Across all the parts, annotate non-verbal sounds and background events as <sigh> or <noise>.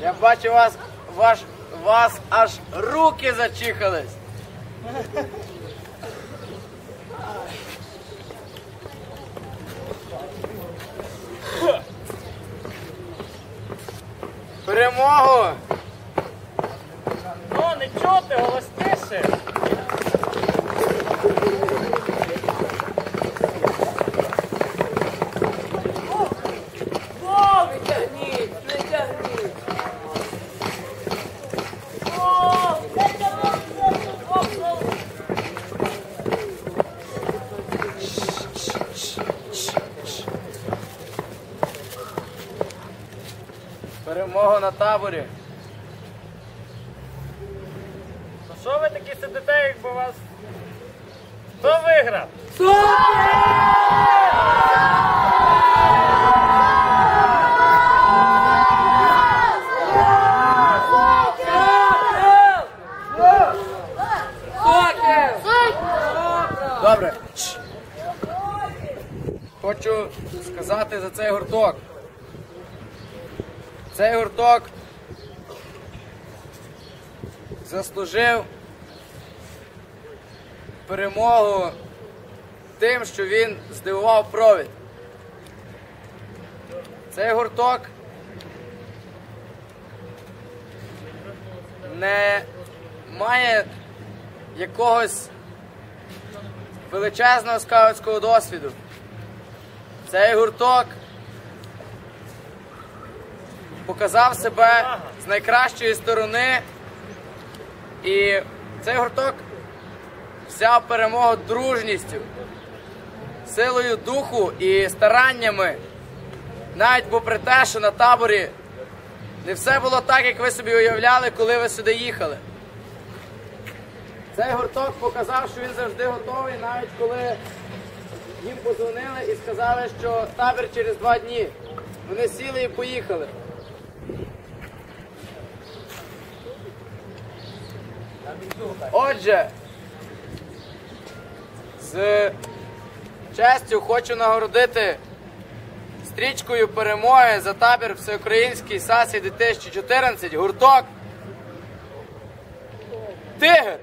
Я бачу вас, ваш, вас аж руки зачихались. Перемогу! Перемогу на таборі. Ну що ви такі сидите, якби вас. Хто виграв? Добре. Хочу сказати за цей гурток. Цей гурток заслужив перемогу тим, що він здивував провід. Цей гурток не має якогось величезного скаутського досвіду. Цей гурток показав себе з найкращої сторони, і цей гурток взяв перемогу дружністю, силою духу і стараннями, навіть попри те, що на таборі не все було так, як ви собі уявляли, коли ви сюди їхали. Цей гурток показав, що він завжди готовий, навіть коли їм позвонили і сказали, що табір через два дні. Вони сіли і поїхали. Отже, з честю хочу нагородити стрічкою перемоги за табір Всеукраїнський САСІ 2014 гурток Тигр.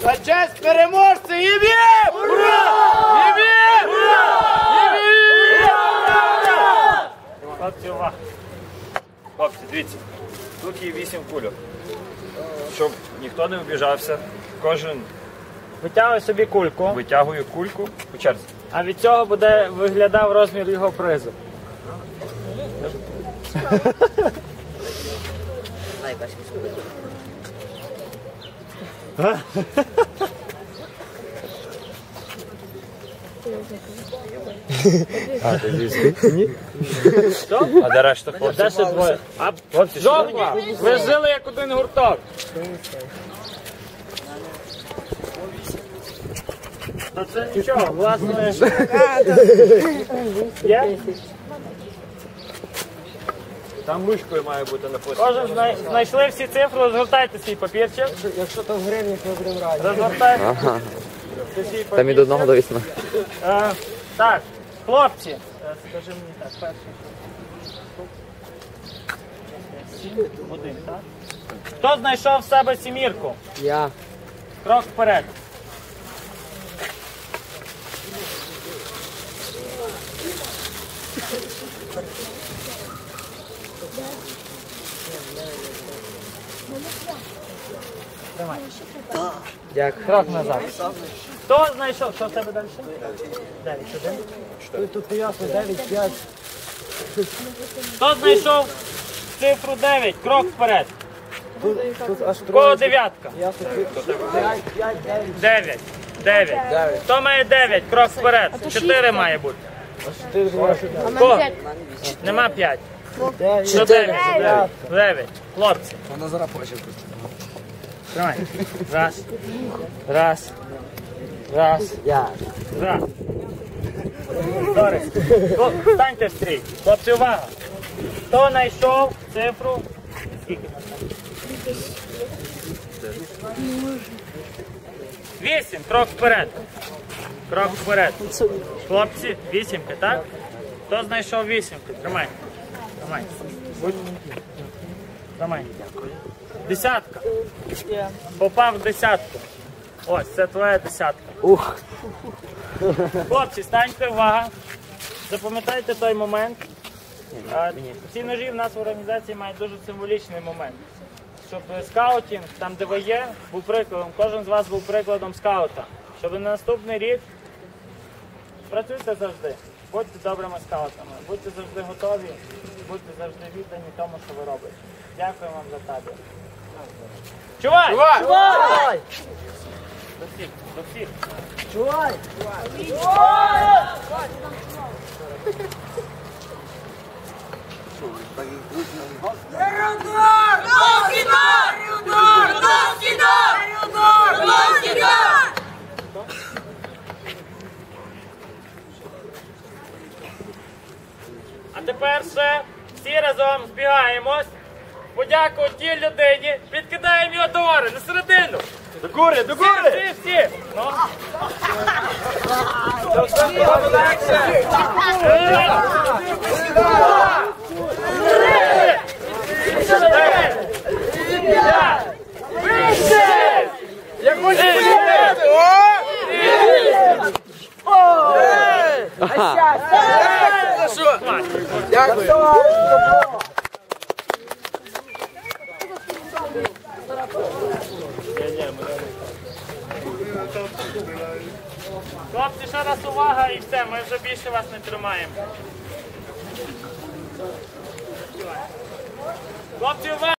За честь переможця і! Ура! І б'єм! Ура! Хлопці, увага. Хлопці, дивіться, тут є вісім кульок. Щоб ніхто не обіжався, кожен Витягуй собі кульку, витягує кульку по черзі. а від цього буде виглядав розмір його призу. <laughs> А, ти Ні? А де решта хлопців? Де ще двоє? А жовтні, ви жили як один гурток. Та це нічого, власне. Є? Там ручкою має бути написано. Кожен знай- знайшли всі цифри, розгортайте свій папірчик. Якщо там в гривнях, ми будемо раді. Розгортайте. Там від одного до вісьми. Е, так, хлопці, е, скажи мені так, перше. Сім, Один, так? Хто знайшов в себе сімірку? Я. Крок вперед. Тримай. Дякую. Крок назад. Хто знайшов? Що в тебе далі? Дев'ять, один. Тут ясно, 9, 5. Хто знайшов цифру 9? Крок вперед. Тут аж Кого дев'ятка? Ясно, 5, 5, 9. 9. 9. Хто має 9? Крок вперед. 4 має бути. 4, 2, Кого? Нема 5. 9. 9. 9. Хлопці. Вона зараз почне. Тримай. Раз. Раз. Раз. Я. Раз. Добре. Станьте в стрій. Хлопці, увага. Хто знайшов цифру? Скільки? Вісім, крок вперед. Крок вперед. Хлопці, вісімки, так? Хто знайшов вісімки? Тримай. Тримай. Будь. Тримай. Десятка. Попав в десятку. Ось, це твоя десятка. Ух. Хлопці, станьте, увага. Запам'ятайте той момент. А, Ці ножі в нас в організації мають дуже символічний момент. Щоб скаутінг, там де ви є, був прикладом, кожен з вас був прикладом скаута. Щоб на наступний рік працюйте завжди, будьте добрими скаутами, будьте завжди готові, будьте завжди віддані тому, що ви робите. Дякую вам за табір. Чувай! Чувай! До до всіх. А тепер ще всі разом збігаємось. Подякую тій людині, підкидаємо його до на середину. До гори, до гори! Всі, всі! Ну. Хлопці, ще раз увага і все, ми вже більше вас не тримаємо. Хлопці, увага!